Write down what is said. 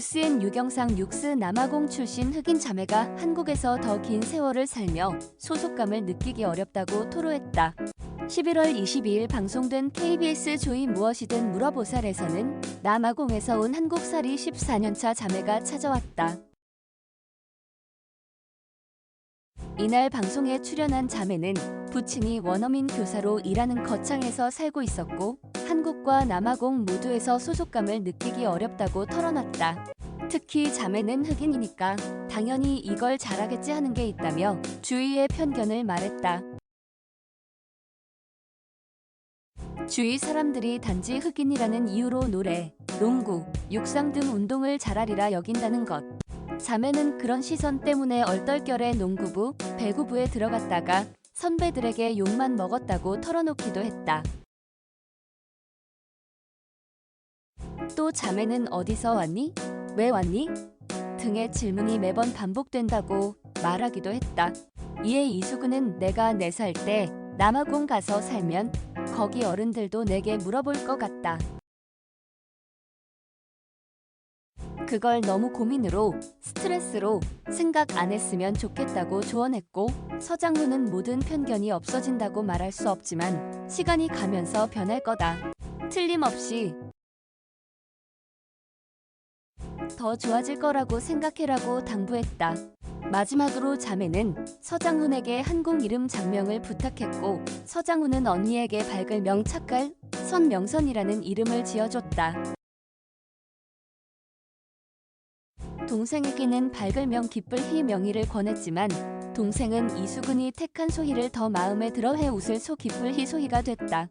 TVN 유경상 육스 남아공 출신 흑인 자매가 한국에서 더 긴 세월을 살며 소속감을 느끼기 어렵다고 토로했다. 11월 22일 방송된 KBS 조이 무엇이든 물어보살에서는 남아공에서 온 한국살이 14년차 자매가 찾아왔다. 이날 방송에 출연한 자매는 부친이 원어민 교사로 일하는 거창에서 살고 있었고 한국과 남아공 모두에서 소속감을 느끼기 어렵다고 털어놨다. 특히 자매는 흑인이니까 당연히 이걸 잘하겠지 하는 게 있다며 주위의 편견을 말했다. 주위 사람들이 단지 흑인이라는 이유로 노래, 농구, 육상 등 운동을 잘하리라 여긴다는 것. 자매는 그런 시선 때문에 얼떨결에 농구부, 배구부에 들어갔다가 선배들에게 욕만 먹었다고 털어놓기도 했다. 또 자매는 어디서 왔니? 왜 왔니? 등의 질문이 매번 반복된다고 말하기도 했다. 이에 이수근은 내가 4살 때 남아공 가서 살면 거기 어른들도 내게 물어볼 것 같다. 그걸 너무 고민으로 스트레스로 생각 안 했으면 좋겠다고 조언했고 서장훈은 모든 편견이 없어진다고 말할 수 없지만 시간이 가면서 변할 거다. 틀림없이 더 좋아질 거라고 생각해라고 당부했다. 마지막으로 자매는 서장훈에게 한국 이름 장명을 부탁했고 서장훈은 언니에게 밝을 명착갈 선명선이라는 이름을 지어줬다. 동생에게는 밝을명 기쁠희 명의를 권했지만 동생은 이수근이 택한 소희를 더 마음에 들어해 웃을 소 기쁠희 소희가 됐다.